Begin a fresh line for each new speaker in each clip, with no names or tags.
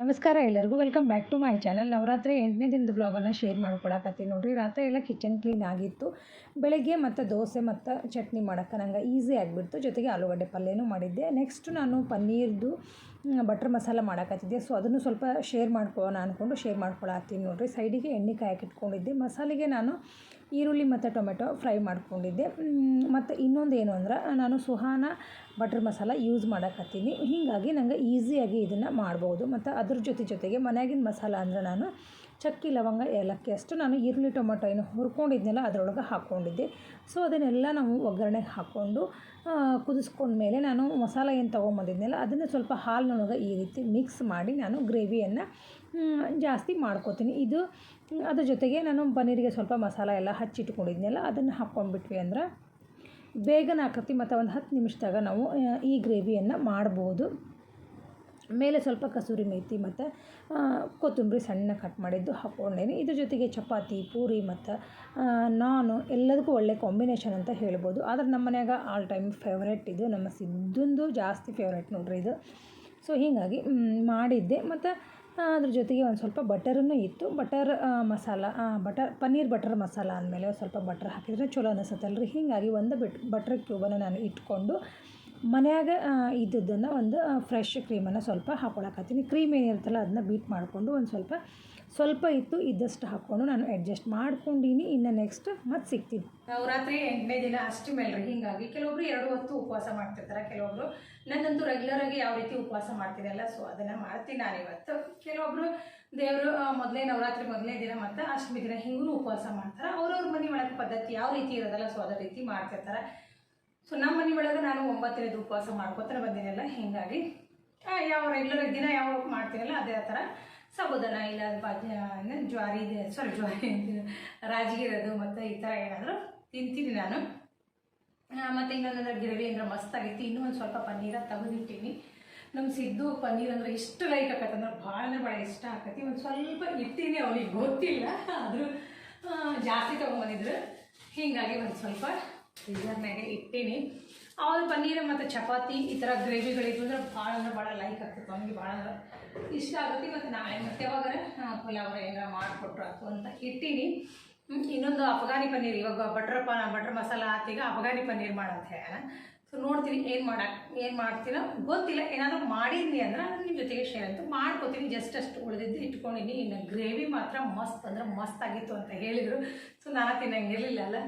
ನಮಸ್ಕಾರ ಎಲ್ಲರಿಗೂ welcome back to my channel Navaratri ಎಂಟನೇ ದಿನದ ಬ್ಲಾಗನ್ನು ಶೇರ್ ಮಾಡ್ಕೊಳಕತ್ತೀನಿ ನೋಡಿರಿ. ರಾತ್ರಿ ಎಲ್ಲ ಕಿಚನ್ ಕ್ಲೀನ್ ಆಗಿತ್ತು. ಬೆಳಗ್ಗೆ ಮತ್ತು ದೋಸೆ ಮತ್ತು ಚಟ್ನಿ ಮಾಡೋಕ್ಕೆ ನಂಗೆ ಈಸಿ ಆಗಿಬಿಡ್ತು. ಜೊತೆಗೆ ಆಲೂಗಡ್ಡೆ ಪಲ್ಯನೂ ಮಾಡಿದ್ದೆ. ನೆಕ್ಸ್ಟ್ ನಾನು ಪನ್ನೀರ್ದು ಬಟ್ರ್ ಮಸಾಲ ಮಾಡೋಕತ್ತಿದ್ದೆ ಸೊ ಅದನ್ನು ಸ್ವಲ್ಪ ಶೇರ್ ಮಾಡ್ಕೊಳ್ಳೋಣ ಅಂದ್ಕೊಂಡು ಶೇರ್ ಮಾಡ್ಕೊಳತ್ತೀನಿ ನೋಡಿರಿ. ಸೈಡಿಗೆ ಎಣ್ಣೆ ಕಾಯಕ್ಕೆ ಇಟ್ಕೊಂಡಿದ್ದೆ. ಮಸಾಲೆಗೆ ನಾನು ಈರುಳ್ಳಿ ಮತ್ತು ಟೊಮೆಟೊ ಫ್ರೈ ಮಾಡ್ಕೊಂಡಿದ್ದೆ. ಮತ್ತು ಇನ್ನೊಂದು ಏನು ಅಂದ್ರೆ, ನಾನು ಸುಹಾನ ಬಟ್ರ್ ಮಸಾಲ ಯೂಸ್ ಮಾಡಕತ್ತೀನಿ ಹೀಗಾಗಿ ನಂಗೆ ಈಸಿಯಾಗಿ ಇದನ್ನು ಮಾಡ್ಬೋದು. ಮತ್ತು ಅದ್ರ ಜೊತೆ ಜೊತೆಗೆ ಮನೆಯಾಗಿನ ಮಸಾಲ ಅಂದರೆ ನಾನು ಚಕ್ಕಿ ಲವಂಗ, ಏಲಕ್ಕಿ ಅಷ್ಟು ನಾನು ಈರುಳ್ಳಿ, ಟೊಮೊಟೊ ಏನು ಹುರ್ಕೊಂಡಿದ್ನೆಲ್ಲ ಅದರೊಳಗೆ ಹಾಕ್ಕೊಂಡಿದ್ದೆ. ಸೊ ಅದನ್ನೆಲ್ಲ ನಾವು ಒಗ್ಗರಣೆಗೆ ಹಾಕ್ಕೊಂಡು ಕುದಿಸ್ಕೊಂಡ್ಮೇಲೆ ನಾನು ಮಸಾಲ ಏನು ತೊಗೊಂಬಂದಿದ್ನೆಲ್ಲ, ಅದನ್ನು ಸ್ವಲ್ಪ ಹಾಲಿನೊಳಗೆ ಈ ರೀತಿ ಮಿಕ್ಸ್ ಮಾಡಿ ನಾನು ಗ್ರೇವಿಯನ್ನು ಜಾಸ್ತಿ ಮಾಡ್ಕೋತೀನಿ. ಇದು, ಅದ್ರ ಜೊತೆಗೆ ನಾನು ಪನ್ನೀರಿಗೆ ಸ್ವಲ್ಪ ಮಸಾಲ ಎಲ್ಲ ಹಚ್ಚಿಟ್ಕೊಂಡಿದ್ನಲ್ಲ, ಅದನ್ನು ಹಾಕ್ಕೊಂಡ್ಬಿಟ್ವಿ ಅಂದ್ರೆ ಬೇಗನೆ ಆಕತಿ, ಮತ್ತು ಒಂದು ಹತ್ತು ನಿಮಿಷದಾಗ ನಾವು ಈ ಗ್ರೇವಿಯನ್ನು ಮಾಡ್ಬೋದು. ಮೇಲೆ ಸ್ವಲ್ಪ ಕಸೂರಿ ಮೇಥಿ ಮತ್ತು ಕೊತ್ತಂಬರಿ ಸಣ್ಣ ಕಟ್ ಮಾಡಿದ್ದು ಹಾಕ್ಕೊಂಡೇನಿ. ಇದ್ರ ಜೊತೆಗೆ ಚಪಾತಿ, ಪೂರಿ ಮತ್ತು ನಾನು ಎಲ್ಲದಕ್ಕೂ ಒಳ್ಳೆ ಕಾಂಬಿನೇಷನ್ ಅಂತ ಹೇಳ್ಬೋದು. ಆದ್ರೆ ನಮ್ಮ ಮನ್ಯಾಗ ಆಲ್ ಟೈಮ್ ಫೇವ್ರೇಟ್ ಇದು. ನಮ್ಮ ಸಿದ್ದಂದು ಜಾಸ್ತಿ ಫೇವ್ರೇಟ್ ನೋಡ್ರಿ ಇದು. ಸೊ ಹೀಗಾಗಿ ಮಾಡಿದ್ದೆ. ಮತ್ತು ಅದ್ರ ಜೊತೆಗೆ ಒಂದು ಸ್ವಲ್ಪ ಬಟರನ್ನು ಇತ್ತು. Butter masala butter, paneer butter masala ಅಂದಮೇಲೆ ಸ್ವಲ್ಪ ಬಟರ್ ಹಾಕಿದರೆ ಚಲೋ ಅನಿಸುತ್ತಲ್ಲ ರೀ ಹೀಗಾಗಿ ಒಂದು ಬಿಟ್, ಬಟರ್ ಕ್ಯೂಬನ್ನು ನಾನು ಇಟ್ಕೊಂಡು ಮನ್ಯಾಗ ಇದ್ದದ್ದನ್ನು ಒಂದು ಫ್ರೆಶ್ ಕ್ರೀಮನ್ನು ಸ್ವಲ್ಪ ಹಾಕ್ಕೊಳಕತ್ತೀನಿ ಕ್ರೀಮ್ ಏನಿರುತ್ತಲ್ಲ ಅದನ್ನ ಬೀಟ್ ಮಾಡಿಕೊಂಡು ಒಂದು ಸ್ವಲ್ಪ ಸ್ವಲ್ಪ ಇತ್ತು ಇದ್ದಷ್ಟು ಹಾಕ್ಕೊಂಡು ನಾನು ಅಡ್ಜಸ್ಟ್ ಮಾಡ್ಕೊಂಡೀನಿ. ಇನ್ನು ನೆಕ್ಸ್ಟ್ ಮತ್ತೆ ಸಿಗ್ತೀನಿ. ನವರಾತ್ರಿ ಎಂಟನೇ ದಿನ ಅಷ್ಟು ಮೇಲೆ ಹೀಗಾಗಿ ಕೆಲವೊಬ್ರು ಎರಡು ಹೊತ್ತು ಉಪವಾಸ ಮಾಡ್ತಿರ್ತಾರೆ. ಕೆಲವೊಬ್ರು ನನ್ನಂತೂ ರೆಗ್ಯುಲರ್ ಆಗಿ ಯಾವ ರೀತಿ ಉಪವಾಸ ಮಾಡ್ತೀನಲ್ಲ ಸೊ ಅದನ್ನು ಮಾಡ್ತೀನಿ ನಾನು ಇವತ್ತು. ಕೆಲವೊಬ್ರು ದೇವರು ಮೊದಲೇ ನವರಾತ್ರಿ ಮೊದಲನೇ ದಿನ ಮತ್ತು ಅಷ್ಟಮಿ ದಿನ ಹಿಂಗೂ ಉಪವಾಸ ಮಾಡ್ತಾರೆ. ಅವ್ರವ್ರ ಮನೆ ಒಳಗೆ ಪದ್ಧತಿ ಯಾವ ರೀತಿ ಇರೋದಲ್ಲ ಸೊ ಅದೇ ರೀತಿ ಮಾಡ್ತಿರ್ತಾರೆ. ಸೊ ನಮ್ಮ ಮನೆ ಒಳಗೆ ನಾನು ಒಂಬತ್ತನೇದು ಉಪವಾಸ ಮಾಡ್ಕೊತಾರೆ ಬಂದಿನಲ್ಲ, ಹೀಗಾಗಿ ಯಾವ ರೆಗ್ಯುಲರ್ ದಿನ ಯಾವ ಮಾಡ್ತೀನಲ್ಲ, ಅದೇ ಥರ ಸಬೋದನ ಇಲ್ಲ ಜ್ವಾರಿ ಇದೆ ಸಾರಿ ಜ್ವಾರಿ ರಾಜಗಿರೋದು ಮತ್ತು ಈ ಥರ ಏನಾದರೂ ತಿಂತೀನಿ ನಾನು. ಮತ್ತು ಇನ್ನೊಂದಂದ್ರೆ ಗಿರವಿ ಅಂದ್ರೆ ಮಸ್ತಾಗಿತ್ತು, ಇನ್ನೂ ಒಂದು ಸ್ವಲ್ಪ ಪನ್ನೀರ ತೆಗೆದಿಟ್ಟಿನಿ. ನಮ್ಮ ಸಿದ್ದು ಪನ್ನೀರ್ ಅಂದ್ರೆ ಇಷ್ಟು ಲೈಕ್ ಆಕತ್ತೆ ಅಂದ್ರೆ ಭಾಳ ಅಂದ್ರೆ ಭಾಳ ಇಷ್ಟ ಆಕತಿ. ಒಂದು ಸ್ವಲ್ಪ ಇಟ್ಟಿನಿ ಅವ್ರಿಗೆ ಗೊತ್ತಿಲ್ಲ, ಆದರೂ ಜಾಸ್ತಿ ತೊಗೊಂಬಂದಿದ್ರು. ಹೀಗಾಗಿ ಒಂದು ಸ್ವಲ್ಪ ಫ್ರೀಜರ್ನಾಗೆ ಇಟ್ಟೀನಿ. ಆವಾಗ ಪನ್ನೀರ್ ಮತ್ತು ಚಪಾತಿ ಈ ಥರ ಗ್ರೇವಿಗಳಿದ್ವು ಅಂದ್ರೆ ಭಾಳ ಅಂದ್ರೆ ಭಾಳ ಲೈಕ್ ಆಗ್ತಿತ್ತು. ಅವನಿಗೆ ಭಾಳ ಅಂದ್ರೆ ಇಷ್ಟ ಆಗುತ್ತೆ. ಮತ್ತು ನಾಳೆ ಮತ್ತೆ ಯಾವಾಗ ಪುಲಾವ್ ಏನಾರ ಮಾಡಿಕೊಟ್ರು ಆಯ್ತು ಅಂತ ಇಟ್ಟೀನಿ. ಇನ್ನೊಂದು ಅಫ್ಘಾನಿ ಪನ್ನೀರ್, ಇವಾಗ ಬಟ್ರ್ ಪ ಬಟ್ರ್ ಮಸಾಲ ಹಾಕೀಗ ಅಫ್ಘಾನಿ ಪನ್ನೀರ್ ಮಾಡಂತ ಹೇಳ ಸೊ ನೋಡ್ತೀನಿ ಏನು ಮಾಡಕ್ಕೆ ಏನು ಮಾಡ್ತೀನೋ. ಗೊತ್ತಿಲ್ಲ, ಏನಾದರೂ ಮಾಡಿದ್ನಿ ಅಂದ್ರೆ ನಿಮ್ಮ ಜೊತೆಗೆ ಶೇರ್ ಅಂತ ಮಾಡ್ಕೋತೀನಿ. ಜಸ್ಟ್ ಅಷ್ಟು ಉಳಿದಿದ್ದು ಇಟ್ಕೊಂಡಿನಿ. ಇನ್ನು ಗ್ರೇವಿ ಮಾತ್ರ ಮಸ್ತ್ ಅಂದ್ರೆ ಮಸ್ತ್ ಆಗಿತ್ತು ಅಂತ ಹೇಳಿದರು. ಸೊ ನಾನು ತಿನ್ನಂಗಿರಲಿಲ್ಲ ಅಲ್ಲ.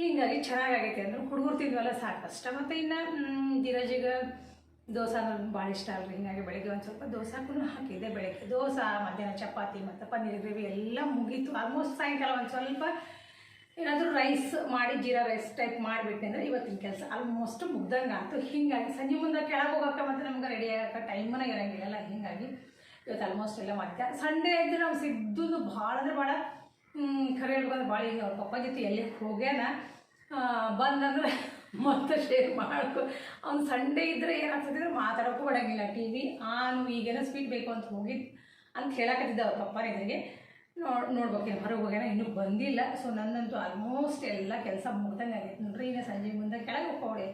ಹೀಗಾಗಿ ಚೆನ್ನಾಗಾಗೈತೆ ಅಂದ್ರೆ ಹುಡುಗರು ತಿಂದ್ವಲ್ಲ ಸಾಕಷ್ಟ ಮತ್ತು ಇನ್ನು ಧೀರಜಿಗೆ ದೋಸೆ ಅಂದ್ರೆ ಭಾಳ ಇಷ್ಟ ಅಲ್ರಿ. ಹೀಗಾಗಿ ಬೆಳಗ್ಗೆ ಒಂದು ಸ್ವಲ್ಪ ದೋಸಾಕೂ ಹಾಕಿದ್ದೆ ಬೆಳಗ್ಗೆ. ದೋಸೆ, ಮಧ್ಯಾಹ್ನ ಚಪಾತಿ ಮತ್ತು ಪನ್ನೀರ್ ಗ್ರೇವಿ ಎಲ್ಲ ಮುಗೀತು. ಆಲ್ಮೋಸ್ಟ್ ಸಾಯಂಕಾಲ ಒಂದು ಸ್ವಲ್ಪ ಏನಾದರೂ ರೈಸ್ ಮಾಡಿ, ಜೀರಾ ರೈಸ್ ಟೈಪ್ ಮಾಡಿಬಿಟ್ಟೆ ಅಂದರೆ ಇವತ್ತಿನ ಕೆಲಸ ಆಲ್ಮೋಸ್ಟ್ ಮುಗ್ದಂಗೆ ಆಯಿತು. ಹೀಗಾಗಿ ಸಂಜೆ ಮುಂದೆ ಕೆಳಗೆ ಹೋಗೋಕೆ ಮತ್ತು ನಮ್ಗೆ ರೆಡಿ ಆಗೋಕೆ ಟೈಮನ್ನ ಇರೋಂಗಿಲ್ಲ ಹೀಗಾಗಿ ಇವತ್ತು ಆಲ್ಮೋಸ್ಟ್ ಎಲ್ಲ ಮಾಡಿದ್ದೆ. ಸಂಡೇ ಇದ್ದರೆ ನಾವು ಸಿದ್ದು ಭಾಳ ಅಂದರೆ ಭಾಳ ಖರೆ ಹೇಳ್ಬೇಕಂದ್ರೆ ಭಾಳ ಈಗ ಅವ್ರ ಪಪ್ಪ ಜೊತೆ ಎಲ್ಲಿ ಹೋಗ್ಯಾನ ಬಂದಂದ್ರೆ ಮತ್ತೆ ಶೇರ್ ಮಾಡ್ಕೊ. ಅವ್ನು ಸಂಡೇ ಇದ್ದರೆ ಏನಾಗ್ತದೆ ಮಾತಾಡೋಕ್ಕೂ ಬಡಂಗಿಲ್ಲ ಟಿ ವಿ ಆನು ಈಗೇನೋ ಸ್ವೀಟ್ ಬೇಕು ಅಂತ ಹೋಗಿದ್ದು ಅಂತ ಹೇಳಕತ್ತಿದ್ದ ಅವ್ರ ಪಪ್ಪ ಎದುರಿಗೆ ನೋಡ್ ನೋಡ್ಬೇಕೇನು ಹೊರಗೆ ಹೋಗ್ಯಾನ, ಇನ್ನೂ ಬಂದಿಲ್ಲ. ಸೊ ನನ್ನಂತೂ ಆಲ್ಮೋಸ್ಟ್ ಎಲ್ಲ ಕೆಲಸ ಮುಗ್ದಂಗೆ ಆಗೈತೆ ನೋಡ್ರಿ ಈಗ ಸಂಜೆ ಮುಂದೆ ಕೆಳಗೆ ಹೋಗ್ಕೊಡಿ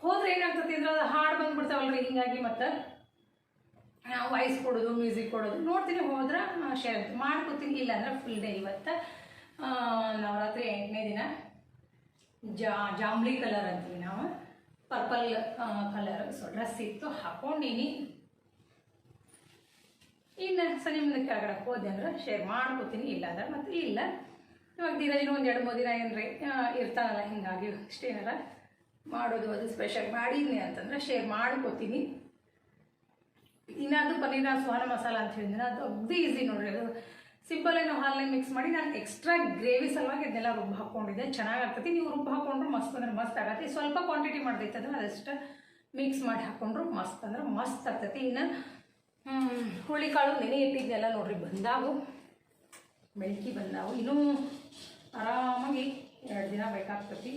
ಹೋದ್ರೆ ಏನಾಗ್ತದೆ ಅಂದ್ರೆ ಅದು ಹಾಡು ಬಂದ್ಬಿಡ್ತಾವಲ್ರಿ, ಹಿಂಗಾಗಿ ಮತ್ತು ವಾಯ್ಸ್ ಕೊಡೋದು ಮ್ಯೂಸಿಕ್ ಕೊಡೋದು, ನೋಡ್ತೀನಿ, ಹೋದ್ರೆ ಶೇರ್ ಮಾಡ್ಕೋತೀನಿ ಇಲ್ಲ ಅಂದ್ರೆ ಫುಲ್ ಡೇ ಇವತ್ತು ನವರಾತ್ರಿ ಎಂಟನೇ ದಿನ. ಜಾ, ಜಾಂಬ್ಲಿ ಕಲರ್ ಅಂತೀವಿ ನಾವು. ಪರ್ಪಲ್ ಕಲರ್ ಸೊ ಡ್ರೆಸ್ ಇತ್ತು ಹಾಕ್ಕೊಂಡೀನಿ ಇನ್ನು ಸಂಜೆ ಮುಂದೆ ಕೆಳಗಡೆ ಹೋದೆ ಅಂದ್ರೆ ಶೇರ್ ಮಾಡ್ಕೋತೀನಿ ಇಲ್ಲ ಅಂದ್ರೆ ಮತ್ತೆ ಇಲ್ಲ. ಇವಾಗ ದಿನ ಒಂದು ಎರಡು ಮೂರು ದಿನ ಏನ್ರಿ ಇರ್ತಾನಲ್ಲ, ಹಿಂಗಾಗಿ ಇಷ್ಟೇನಾರ ಮಾಡೋದು ಅದು ಸ್ಪೆಷಲ್ ಮಾಡಿದ್ನಿ ಅಂತಂದ್ರೆ ಶೇರ್ ಮಾಡ್ಕೋತೀನಿ. ಇನ್ನದು ಪನ್ನೀರ ಸುಹಾನ ಮಸಾಲ ಅಂತ ಹೇಳಿದ್ರೆ ಅದು ಅಗ್ದಿ ಈಸಿ ನೋಡ್ರಿ. ಅದು ಸಿಂಪಲ್ ನಾವು ಹಾಲಿನ ಮಿಕ್ಸ್ ಮಾಡಿ ನಾನು ಎಕ್ಸ್ಟ್ರಾ ಗ್ರೇವಿ ಸಲುವಾಗಿ ಅದನ್ನೆಲ್ಲ ರುಬ್ಬ ಹಾಕ್ಕೊಂಡಿದ್ದೆ. ಚೆನ್ನಾಗಿ ಆಗ್ತೈತಿ ನೀವು ರುಬ್ಬ ಹಾಕೊಂಡ್ರು ಮಸ್ತ್ ಅಂದ್ರೆ ಮಸ್ತ್ ಆಗತ್ತೆ. ಸ್ವಲ್ಪ ಕ್ವಾಂಟಿಟಿ ಮಾಡ್ದೈತೆ ಅದನ್ನ ಅದಷ್ಟು ಮಿಕ್ಸ್ ಮಾಡಿ ಹಾಕೊಂಡ್ರು ಮಸ್ತ್ ಅಂದ್ರೆ ಮಸ್ತ್ ಆಗ್ತೈತಿ. ಇನ್ನು ಹುಳಿಕಾಳು ನೆನೆ ಇಟ್ಟಿದ್ದೆಲ್ಲ ನೋಡ್ರಿ, ಬಂದಾವು. ಬೆಳಕಿ ಬಂದಾವು. ಇನ್ನೂ ಆರಾಮಾಗಿ ಎರಡು ದಿನ ಬೇಕಾಗ್ತೈತಿ.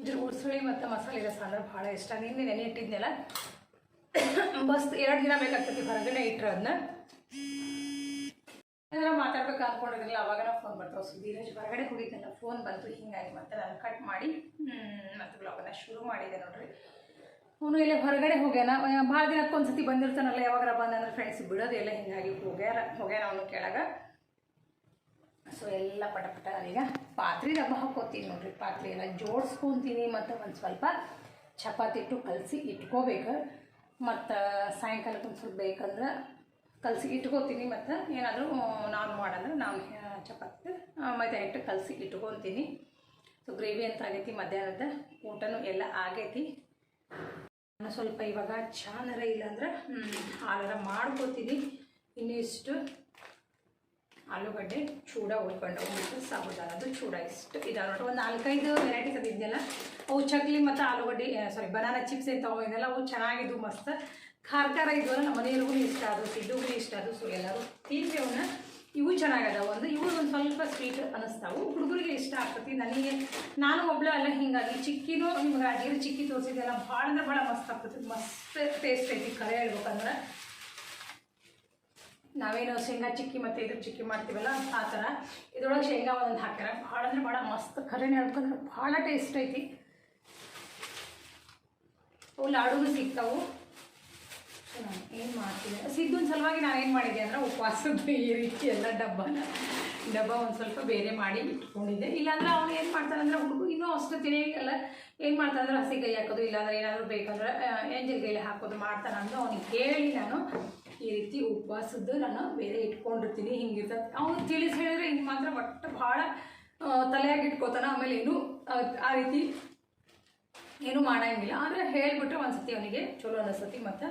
ಇದ್ರ ಉಸುಳಿ ಮತ್ತು ಮಸಾಲೆ ರಸ ಅಂದ್ರೆ ಭಾಳ ಇಷ್ಟ. ನಿನ್ನೆ ನೆನೆ ಇಟ್ಟಿದ್ನೆಲ್ಲ? ಬಸ್ ಎರಡು ದಿನ ಬೇಕಾಗ್ತೈತಿ ಹೊರಗಡೆ ಇಟ್ಟರು ಅದನ್ನ ಏನಾರ ಮಾತಾಡ್ಬೇಕು ಅನ್ಕೊಂಡಿದ್ರಲ್ಲ ಅವಾಗ ಫೋನ್ ಬರ್ತಾವೆ. ಸೊ ಹೊರಗಡೆ ಹೋಗಿದ್ದೆಲ್ಲ ಫೋನ್ ಬಂತು, ಹಿಂಗಾಗಿ ಮತ್ತೆ ನಾನು ಕಟ್ ಮಾಡಿ ಮತ್ತು ಬ್ಲಾಗನ್ನ ಶುರು ಮಾಡಿದೆ ನೋಡ್ರಿ. ಅವನು ಇಲ್ಲಿ ಹೊರಗಡೆ ಹೋಗ್ಯಾನ? ಭಾಳ ದಿನಕ್ಕೊಂದ್ಸತಿ ಬಂದಿರ್ತಾನಲ್ಲ ಬಂದಿರ್ತಾನಲ್ಲ ಯಾವಾಗಾರ ಬಂದಂದ್ರೆ ಫ್ರೆಂಡ್ಸ್ ಬಿಡೋದೆಲ್ಲ ಹಿಂಗಾಗಿ ಹೋಗ್ಯಾರ ಹೋಗ್ಯಾನ ಅವನು ಕೆಳಗೆ. ಸೊ ಎಲ್ಲ ಪಟ ಪಟ ಈಗ ಪಾತ್ರೆ ರಬ್ಬ ಹಾಕೋತೀನಿ ನೋಡ್ರಿ. ಪಾತ್ರೆ ಎಲ್ಲ ಜೋಡಿಸ್ಕೊತೀನಿ ಮತ್ತು ಒಂದು ಸ್ವಲ್ಪ ಚಪಾತಿ ಇಟ್ಟು ಕಲಸಿ ಇಟ್ಕೋಬೇಕು. ಮತ್ತು ಸಾಯಂಕಾಲಕ್ಕೆ ಒಂದು ಸ್ವಲ್ಪ ಬೇಕಂದ್ರೆ ಕಲಸಿ ಇಟ್ಕೋತೀನಿ ಮತ್ತು ಏನಾದರೂ ನಾನು ಮಾಡಂದ್ರೆ ನಾನು ಚಪಾತಿ ಮೈದ ಹಿಟ್ಟು ಕಲಸಿ ಇಟ್ಕೊತೀನಿ. ಸೊ ಗ್ರೇವಿ ಅಂತ ಆಗೈತಿ ಮಧ್ಯಾಹ್ನದ, ಊಟನೂ ಎಲ್ಲ ಆಗೈತಿ. ನಾನು ಸ್ವಲ್ಪ ಇವಾಗ ಚಾನರ ಇಲ್ಲಾಂದ್ರೆ ಹಾಲರ ಮಾಡ್ಕೋತೀನಿ. ಇನ್ನು ಇಷ್ಟು ಆಲೂಗಡ್ಡೆ ಚೂಡ ಉಳ್ಕೊಂಡು ಮತ್ತು ಸಾಬುದಾನದು ಚೂಡ ಇಷ್ಟು. ಇದಾವೆ ನೋಡಿ ಒಂದು ನಾಲ್ಕೈದು ವೆರೈಟೀಸ್ ಅದು ಇದೆಯಲ್ಲ? ಅವು ಚಕ್ಲಿ ಮತ್ತು ಆಲೂಗಡ್ಡೆ ಸಾರಿ ಬನಾನಾ ಚಿಪ್ಸ್ ಏನು ತೊಗೊಂಡಿದ್ದೆಲ್ಲ ಅವು ಚೆನ್ನಾಗಿದ್ವು ಮಸ್ತ್. ಖಾರ ಖಾರ ಇದ್ವಲ್ಲ ನಮ್ಮ ಮನೆಯವ್ರಿಗೂ ಇಷ್ಟ. ಅದು ಸಿದ್ದುಗೂ ಇಷ್ಟ. ಅದು ಸೊ, ಎಲ್ಲರೂ ತಿಂದ್ವಿ ಅವನ್ನ ಇವು ಚೆನ್ನಾಗದಾವ. ಒಂದು, ಇವು ಒಂದು ಸ್ವಲ್ಪ ಸ್ವೀಟ್ ಅನ್ನಿಸ್ತಾವು ಹುಡುಗರಿಗೆ ಇಷ್ಟ ಆಗ್ತತಿ. ನನಗೆ, ನಾನು ಒಬ್ಳು ಅಲ್ಲ, ಹಿಂಗಾಗಿ ಚಿಕ್ಕಿನೂ ನಿಮ್ಗೆ ಅಡಿಗೆ ಚಿಕ್ಕಿ ತೋರಿಸಿದ್ದೆಲ್ಲ ಭಾಳ ಅಂದ್ರೆ ಭಾಳ ಮಸ್ತ್ ಆಗ್ತತಿ. ಮಸ್ತ್ ಟೇಸ್ಟ್ ಐತಿ. ಕರೆ ಹೇಳ್ಬೇಕಂದ್ರೆ. ನಾವೇನು ಶೇಂಗಾ ಚಿಕ್ಕಿ ಮತ್ತು ಇದ್ರ ಚಿಕ್ಕಿ ಮಾಡ್ತೀವಲ್ಲ ಆ ಥರ. ಇದ್ರೊಳಗೆ ಶೇಂಗಾ ಒಂದೊಂದು ಹಾಕ್ಯಾರ. ಭಾಳ ಅಂದ್ರೆ ಭಾಳ ಮಸ್ತ್ ಖರೇನೆ ಹೇಳ್ಕೊಂಡ್ರೆ ಭಾಳ ಟೇಸ್ಟ್ ಐತಿ. ಅವು ಲಾಡು ಸಿಗ್ತಾವು. ಏನು ಮಾಡ್ತೀನಿ ಸಿದ್ದುನ ಸಲುವಾಗಿ ನಾನು ಏನು ಮಾಡಿದ್ದೆ ಅಂದ್ರೆ ಉಪವಾಸದ ಈ ರೀತಿ ಎಲ್ಲ ಡಬ್ಬನ ಡಬ್ಬ ಒಂದು ಸ್ವಲ್ಪ ಬೇರೆ ಮಾಡಿ ಇಟ್ಕೊಂಡಿದ್ದೆ. ಇಲ್ಲಾಂದ್ರೆ ಅವನು ಏನು ಮಾಡ್ತಾನಂದ್ರೆ ಹುಡುಗ ಇನ್ನೂ ಅಷ್ಟು ತಿಳಿಯಲ್ಲ ಏನು ಮಾಡ್ತಾನಂದ್ರೆ ಹಸಿ ಕೈ ಹಾಕೋದು, ಇಲ್ಲಾಂದ್ರೆ ಏನಾದರೂ ಬೇಕಂದ್ರೆ ಎಂಜಲ್ ಕೈಲಿ ಹಾಕೋದು ಮಾಡ್ತಾನಂದು ಅವನಿಗೆ ಹೇಳಿ ನಾನು. ಈ ರೀತಿ ಉಪವಾಸದ್ದು ನಾನು ಬೇರೆ ಇಟ್ಕೊಂಡಿರ್ತೀನಿ ಹಿಂಗಿರ್ತದೆ ಅವನು ತಿಳಿಸಿ ಹೇಳಿದ್ರೆ ಹಿಂಗೆ ಮಾತ್ರ ಒಟ್ಟು ಭಾಳ ತಲೆಯಾಗಿ ಇಟ್ಕೋತಾನ ಆಮೇಲೆ ಏನು, ಆ ರೀತಿ ಏನೂ ಮಾಡಂಗಿಲ್ಲ. ಆದರೆ ಹೇಳಿಬಿಟ್ರೆ ಒಂದ್ಸತಿ ಅವನಿಗೆ ಚಲೋ ಅನಿಸ್ತತಿ ಮತ್ತು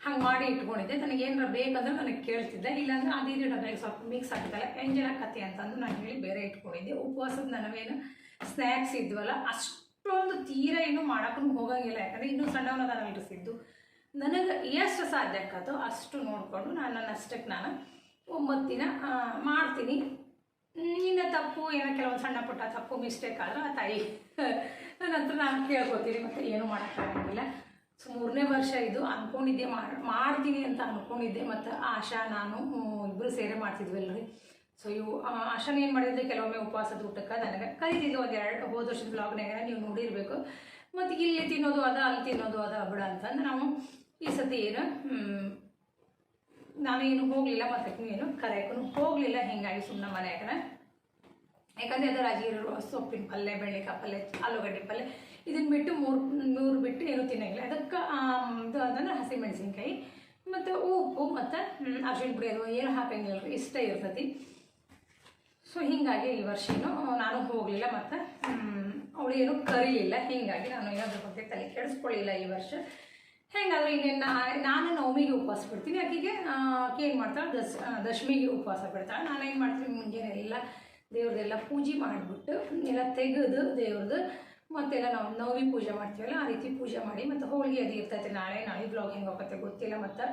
ಹಂಗೆ ಮಾಡಿ ಇಟ್ಕೊಂಡಿದ್ದೆ. ನನಗೆ ಏನಾರ ಬೇಕಂದ್ರೆ ನನಗೆ ಕೇಳ್ತಿದ್ದೆ. ಇಲ್ಲಾಂದ್ರೆ ಅದಿದ್ದು ಡಬ್ಬಾಗಿ ಸ್ವಲ್ಪ ಮಿಕ್ಸ್ ಆಗ್ತಲ್ಲ ಎಂಜಲ ಕತೆ ಅಂತಂದು ನಾನು ಹೇಳಿ ಬೇರೆ ಇಟ್ಕೊಂಡಿದ್ದೆ. ಉಪವಾಸದ ನನವೇನು ಸ್ನ್ಯಾಕ್ಸ್ ಇದ್ವಲ್ಲ, ಅಷ್ಟೊಂದು ತೀರ ಏನು ಮಾಡೋಕ್ಕೂ ಹೋಗಂಗಿಲ್ಲ. ಯಾಕಂದರೆ ಇನ್ನೂ ಸಣ್ಣವನದ ಸಿದ್ದು. ನನಗೆ ಎಷ್ಟು ಸಾಧ್ಯ ಆಗ್ತದೋ ಅಷ್ಟು ನೋಡಿಕೊಂಡು ನಾನು ನನ್ನ ಅಷ್ಟಕ್ಕೆ ನಾನು ಒಂಬತ್ತು ದಿನ ಮಾಡ್ತೀನಿ. ಇನ್ನು ತಪ್ಪು, ಏನೋ ಕೆಲವೊಂದು ಸಣ್ಣ ಪುಟ್ಟ ತಪ್ಪು ಮಿಸ್ಟೇಕ್ ಆದ್ರೆ ಆ ತಾಯಿ ನನ್ನ ಹತ್ರ ನಾನು ಕೇಳ್ಕೊತೀನಿ, ಮತ್ತು ಏನೂ ಮಾಡೋಕ್ಕಾಗಂಗಿಲ್ಲ ಸೊ, ಮೂರನೇ ವರ್ಷ ಇದು ಅಂದ್ಕೊಂಡಿದ್ದೆ ಮಾಡ್ ಮಾಡ್ತೀನಿ ಅಂತ ಅಂದ್ಕೊಂಡಿದ್ದೆ ಮತ್ತು ಆಶಾ, ನಾನು ಇಬ್ಬರು ಸೇರೆ ಮಾಡ್ತಿದ್ವಲ್ರಿ. ಸೊ ಇವು ಆಶಾನ ಏನು ಮಾಡಿದ್ರೆ ಕೆಲವೊಮ್ಮೆ ಉಪವಾಸದ ಊಟಕ್ಕೆ ನನಗೆ ಕರಿತಿದ್ದು ಒಂದು ಎರಡು, ಹೋದ ವರ್ಷದ ಬ್ಲಾಗ್ನಾಗ ನೀವು ನೋಡಿರಬೇಕು. ಮತ್ತು ಇಲ್ಲಿ ತಿನ್ನೋದು ಅದ, ಅಲ್ಲಿ ತಿನ್ನೋದು ಅದ, ಬಿಡ ಅಂತಂದು ನಾವು ಈ ಸತಿ ಏನು ನಾನು ಏನು ಹೋಗಲಿಲ್ಲ, ಮತ್ತು ಏನು ಕರೆಯಕ್ಕೂ ಹೋಗಲಿಲ್ಲ, ಹಿಂಗಾಗಿ ಸುಮ್ಮನೆ ಮನೆಯಾಗನ ಯಾಕಂದರೆ ಅದು ರಾಜಗಿರು ಸೊಪ್ಪಿನ ಪಲ್ಯ ಬೆಳ್ಳಿಕಾಯಿ ಪಲ್ಯ ಆಲೂಗಡ್ಡೆ ಪಲ್ಯ ಇದನ್ನು ಬಿಟ್ಟು ಮೂರು ಮೂರು ಬಿಟ್ಟು ಏನು ತಿನ್ನಂಗಿಲ್ಲ. ಅದಕ್ಕೆ ಇದು ಅದಂದ್ರೆ ಹಸಿಮೆಣಸಿನ್ಕಾಯಿ, ಮತ್ತು ಉಪ್ಪು, ಮತ್ತು ಅರ್ಶಿಣ ಪುಡಿ ಅದು ಏನು ಹಾಕಂಗಿಲ್ಲ ಇಷ್ಟ ಇರ್ತೈತಿ. ಸೊ ಹೀಗಾಗಿ ಈ ವರ್ಷ ಏನು, ನಾನು ಹೋಗಲಿಲ್ಲ, ಮತ್ತು ಅವಳು ಏನು ಕರೀಲಿಲ್ಲ, ಹೀಗಾಗಿ ನಾನು ಏನಾದ್ರ ಬಗ್ಗೆ ತಲೆ ಕೆಡಿಸ್ಕೊಳ್ಳಿಲ್ಲ ಈ ವರ್ಷ. ಹೆಂಗಾದ್ರೆ ಇನ್ನೇನು ನಾನು ನವಮಿಗೆ ಉಪವಾಸ ಬಿಡ್ತೀನಿ. ಆಕೆಗೆ ಆಕೆ ಏನು ಮಾಡ್ತಾಳೆ? ದಸ್ ದಶಮಿಗೆ ಉಪವಾಸ ಬಿಡ್ತಾಳೆ. ನಾನು ಏನು ಮಾಡ್ತೀನಿ? ಮುಂಜಾನೆ ಎಲ್ಲ ದೇವ್ರದ್ದೆಲ್ಲ ಪೂಜೆ ಮಾಡಿಬಿಟ್ಟು, ಎಲ್ಲ ತೆಗೆದು ದೇವ್ರದ್ದು ಮತ್ತೆಲ್ಲ ನಾವು ನವಮಿ ಪೂಜೆ ಮಾಡ್ತೀವಲ್ಲ, ಆ ರೀತಿ ಪೂಜೆ ಮಾಡಿ, ಮತ್ತು ಹೋಳಿಗೆ ಅದು ಇರ್ತೈತೆ ನಾಳೆ. ನಾಳೆ ಬ್ಲಾಗ್ ಹೆಂಗೆ ಹೋಗುತ್ತೆ ಗೊತ್ತಿಲ್ಲ, ಮತ್ತು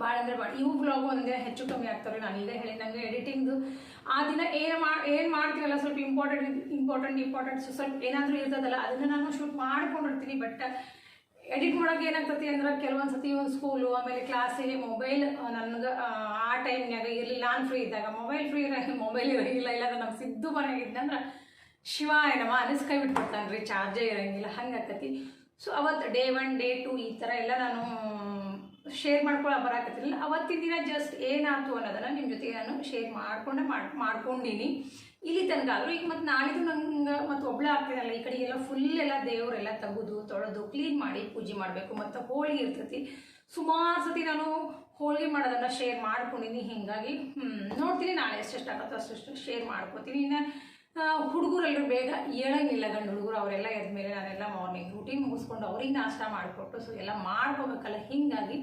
ಭಾಳ ಅಂದರೆ ಭಾಳ ಇವು ಬ್ಲಾಗು ಒಂದೇ ಹೆಚ್ಚು ಕಮ್ಮಿ ಆಗ್ತವೆ. ನಾನು ಈಗ ಹೇಳಿ ನನಗೆ ಎಡಿಟಿಂಗ್ದು ಆ ದಿನ ಏನು ಮಾ, ಏನು ಮಾಡ್ತೀವಲ್ಲ ಸ್ವಲ್ಪ ಇಂಪಾರ್ಟೆಂಟ್ ಇಂಪಾರ್ಟೆಂಟ್ ಇಂಪಾರ್ಟೆಂಟ್ ಸ್ವಲ್ಪ ಏನಾದರೂ ಇರ್ತದಲ್ಲ, ಅದನ್ನು ನಾನು ಶೂಟ್ ಮಾಡ್ಕೊಂಡಿರ್ತೀನಿ ಬಟ್ ಎಡಿಟ್ ಮಾಡೋಕೆ ಏನಾಗ್ತತಿ ಅಂದ್ರೆ ಕೆಲವೊಂದು ಸತಿ ಒಂದು ಸ್ಕೂಲು ಆಮೇಲೆ ಕ್ಲಾಸಿಗೆ ಮೊಬೈಲ್ ನನಗೆ, ಆ ಟೈಮ್ನಾಗ ಇರಲಿಲ್ಲ ನಾನು ಫ್ರೀ ಇದ್ದಾಗ ಮೊಬೈಲ್ ಫ್ರೀ ಮೊಬೈಲ್ ಇರೋಂಗಿಲ್ಲ ನಮ್ಗೆ ಸಿದ್ದು ಮನೆಗೆ ಇದ್ದಂದ್ರೆ ಶಿವ ಏನಮ್ಮ ಅನಿಸ್ಕೈ ಬಿಟ್ಬಿಡ್ತಾನೆ ರೀ ಚಾರ್ಜೇ ಇರೋಂಗಿಲ್ಲ, ಹಂಗೆ ಆಕತಿ. ಸೊ ಅವತ್ತು ಡೇ ಒನ್ ಡೇ ಟು ಈ ಥರ ಎಲ್ಲ ನಾನು ಶೇರ್ ಮಾಡ್ಕೊಳ್ಳೋ ಬರಾಕತ್ತಿರಲಿಲ್ಲ. ಅವತ್ತಿನ ದಿನ ಜಸ್ಟ್ ಏನಾಯ್ತು ಅನ್ನೋದನ್ನು ನಿಮ್ಮ ಜೊತೆಗೆ ನಾನು ಶೇರ್ ಮಾಡ್ಕೊಂಡೆ, ಮಾಡಿ, ಮಾಡ್ಕೊಂಡೀನಿ. ಇಲ್ಲಿ ತನಕ. ಆದರೂ ಈಗ ಮತ್ತು ನಾಳಿದ್ದು ನಂಗೆ ಮತ್ತು ಒಬ್ಳೆ ಆಗ್ತಿರಲ್ಲ, ಈ ಕಡೆಗೆಲ್ಲ ಫುಲ್ ಎಲ್ಲ ದೇವರೆಲ್ಲ ತೆಗೆದು, ತೊಳೆದು ಕ್ಲೀನ್ ಮಾಡಿ ಪೂಜೆ ಮಾಡಬೇಕು. ಮತ್ತು ಹೋಳಿಗೆ ಇರ್ತೈತಿ. ಸುಮಾರು ಸತಿ ನಾನು ಹೋಳಿಗೆ ಮಾಡೋದನ್ನು ಶೇರ್ ಮಾಡ್ಕೊಂಡಿನಿ. ಹೀಗಾಗಿ ನೋಡ್ತೀನಿ ನಾಳೆ ಎಷ್ಟೆಷ್ಟು ಆಗುತ್ತೋ ಅಷ್ಟೆಷ್ಟು ಶೇರ್ ಮಾಡ್ಕೊತೀನಿ. ಇನ್ನು ಹುಡುಗರೆಲ್ಲರೂ ಬೇಗ ಹೇಳಂಗಿಲ್ಲ ಗಂಡು ಹುಡುಗರು, ಅವರೆಲ್ಲ ಎದ್ಮೇಲೆ ನಾನೆಲ್ಲ ಮಾರ್ನಿಂಗ್ ರೂಟೀನ್ ಮುಗಿಸ್ಕೊಂಡು ಅವ್ರಿಗೆ ನಾಷ್ಟ ಮಾಡಿಕೊಟ್ಟು ಸೊ ಎಲ್ಲ ಮಾಡ್ಕೋಬೇಕಲ್ಲ. ಹೀಗಾಗಿ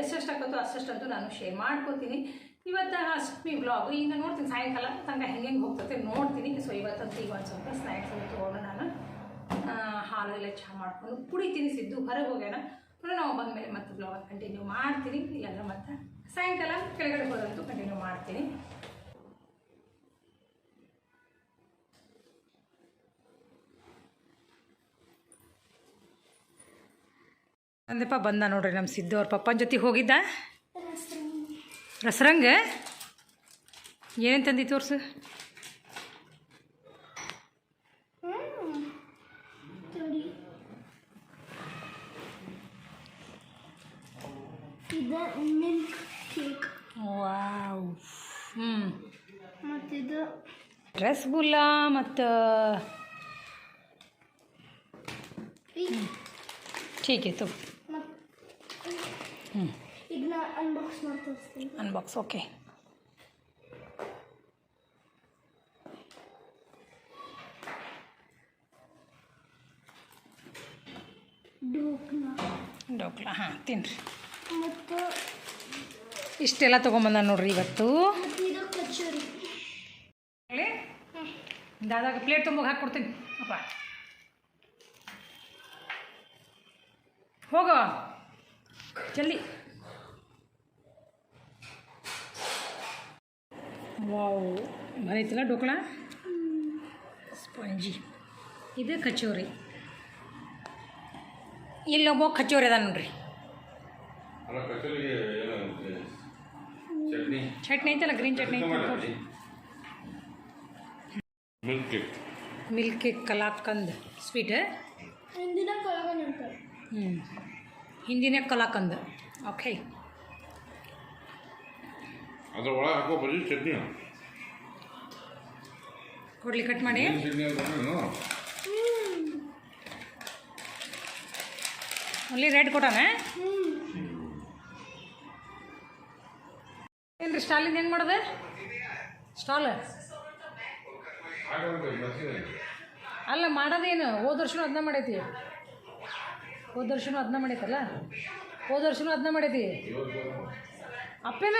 ಎಷ್ಟೆಷ್ಟು ಆಗುತ್ತೋ ಅಷ್ಟೆಷ್ಟಂತೂ ನಾನು ಶೇರ್ ಮಾಡ್ಕೋತೀನಿ. ಇವತ್ತು ಅಷ್ಟಮಿ ಬ್ಲಾಗ್ ಈಗ ನೋಡ್ತೀನಿ ಸಾಯಂಕಾಲ ತನಕ ಹೆಂಗೆ ಹೆಂಗೆ ಹೋಗ್ತೈತೆ ನೋಡ್ತೀನಿ. ಸೊ ಇವತ್ತಂತೂ ಈಗ ಒಂದು ಸ್ವಲ್ಪ ಸ್ನ್ಯಾಕ್ಸ್ ಎಲ್ಲ ತೊಗೊಂಡು ನಾನು ಆ, ಎಲ್ಲ ಚಹಾ ಮಾಡ್ಕೊಂಡು ಕುಡಿತೀನಿ ಸಿದ್ದು ಹೊರಗೆ ಹೋಗ್ಯಾನ. ಪುನಃ ನಾವು ಬಂದಮೇಲೆ ಮತ್ತೆ ಬ್ಲಾಗ್ ಕಂಟಿನ್ಯೂ ಮಾಡ್ತೀನಿ. ಇಲ್ಲಾಂದ್ರೆ ಮತ್ತೆ ಸಾಯಂಕಾಲ ಕೆಳಗಡೆ ಹೋದಂತೂ ಕಂಟಿನ್ಯೂ ಮಾಡ್ತೀನಿ. ಅಂದಪ್ಪ ಬಂದ ನೋಡ್ರಿ ನಮ್ಮ ಸಿದ್ದು ಅವ್ರ ಪಪ್ಪನ ಜೊತೆ ಹೋಗಿದ್ದ. ರಸರಂಗ ಏನೇನು ತಂದಿ ತೋರ್ಸು
ಇದು ಮಿಲ್ಕ್ ಕೇಕ್
ವಾವ್ ಹ್ಞೂ
ಮತ್ತಿದು
ರಸಗುಲ್ಲ ಮತ್ತು ಠೀಕ್ ಇತ್ತು
ಮತ್ತು
ಹ್ಞೂ
ಇದನ್ನ ಅನ್ಬಾಕ್ಸ್ ಮಾಡಿ ತೋರಿಸ್ತೀನಿ
ಅನ್ಬಾಕ್ಸ್ ಓಕೆ
ಡೋಕ್ನ
ಡೋಕ್ಲಾ ಹಾಂ ತಿನ್ನಿರಿ
ಮತ್ತು
ಇಷ್ಟೆಲ್ಲ ತೊಗೊಂಬಂದ ನೋಡ್ರಿ ಇವತ್ತು.
ಮತ್ತು ಇದು ಕಚೋರಿ.
ದಾದಾಗ ಪ್ಲೇಟ್ ತುಂಬ ಹಾಕ್ಕೊಡ್ತೀನಿ ಅಪ್ಪ. ಹೋಗೋ ಜಲ್ದಿ ವಾವ್. ಬರೈತಲ್ಲ ಡೋಕ್ಳ? ಸ್ಪಾಂಜಿ. ಇದು ಕಚೋರಿ. ಇಲ್ಲೊಬ್ಬ ಕಚೋರಿ ಅದ ನೋಡ್ರಿ.
ಚಟ್ನಿ.
ಚಟ್ನಿ ಐತಲ್ಲ ಗ್ರೀನ್ ಚಟ್ನಿ ಐತೆ.
Milk cake
milk cake kalakand. Sweet
ಹಿಂದಿನ ಕಲಾಕಂದ್
ಹ್ಞೂ ಹಿಂದಿನ ಕಲಾಕಂದ್. ಓಕೆ
ಅದ್ರ ಒಳಗೆ ಹಾಕೋ ಬರೀ ಚಟ್ನಿ.
ಕೊಡ್ಲಿ ಕಟ್ ಮಾಡಿ.
ಏನ್ ಚಟ್ನಿ
ರೆಡ್ ಕೊಟ್ಟಾನ? ಏನ್ರಿ ಸ್ಟಾಲಿಂದ ಹೆಂಗೆ ಮಾಡೋದು? ಸ್ಟಾಲ್. ಅಲ್ಲ ಮಾಡೋದೇನು? ಹೋದ ವರ್ಷನೂ ಅದನ್ನ ಮಾಡೈತಿ. ಹೋದ ವರ್ಷನೂ ಅದನ್ನ ಮಾಡೈತಲ್ಲ? ಹೋದ ವರ್ಷನೂ ಅದನ್ನ ಮಾಡೈತಿ? ಅಪ್ಪೇನ?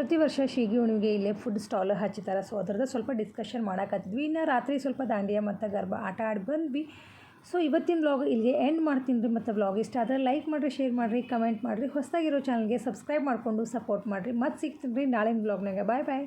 ಪ್ರತಿ ವರ್ಷ ಶೀಗಿ ಹುಣ್ಣಿಮೆಗೆ ಇಲ್ಲೇ ಫುಡ್ ಸ್ಟಾಲ್ ಹಚ್ಚಿತಾರೆ ಸೊ ಅದ್ರದ್ದು ಸ್ವಲ್ಪ ಡಿಸ್ಕಷನ್ ಮಾಡಾಕತ್ತಿದ್ವಿ. ಇನ್ನು ರಾತ್ರಿ ಸ್ವಲ್ಪ ದಾಂಡಿಯಾ ಮತ್ತು ಗರ್ಭ ಆಟ ಆಡಿ ಬಂದ್ವಿ. ಸೊ ಇವತ್ತಿನ ವ್ಲಾಗ್ ಇಲ್ಲಿಗೆ ಎಂಡ್ ಮಾಡ್ತೀನಿ ರೀ ಮತ್ತು ವ್ಲಾಗ್ ಇಷ್ಟ ಆದರೆ ಲೈಕ್ ಮಾಡಿರಿ ಶೇರ್ ಮಾಡಿರಿ ಕಮೆಂಟ್ ಮಾಡಿರಿ. ಹೊಸದಾಗಿರೋ ಚಾನಲ್ಗೆ ಸಬ್ಸ್ಕ್ರೈಬ್ ಮಾಡಿಕೊಂಡು ಸಪೋರ್ಟ್ ಮಾಡಿರಿ. ಮತ್ತು ಸಿಗ್ತೀನಿ ರೀ ನಾಳಿನ ವ್ಲಾಗ್ನಾಗ ಬಾಯ್ ಬಾಯ್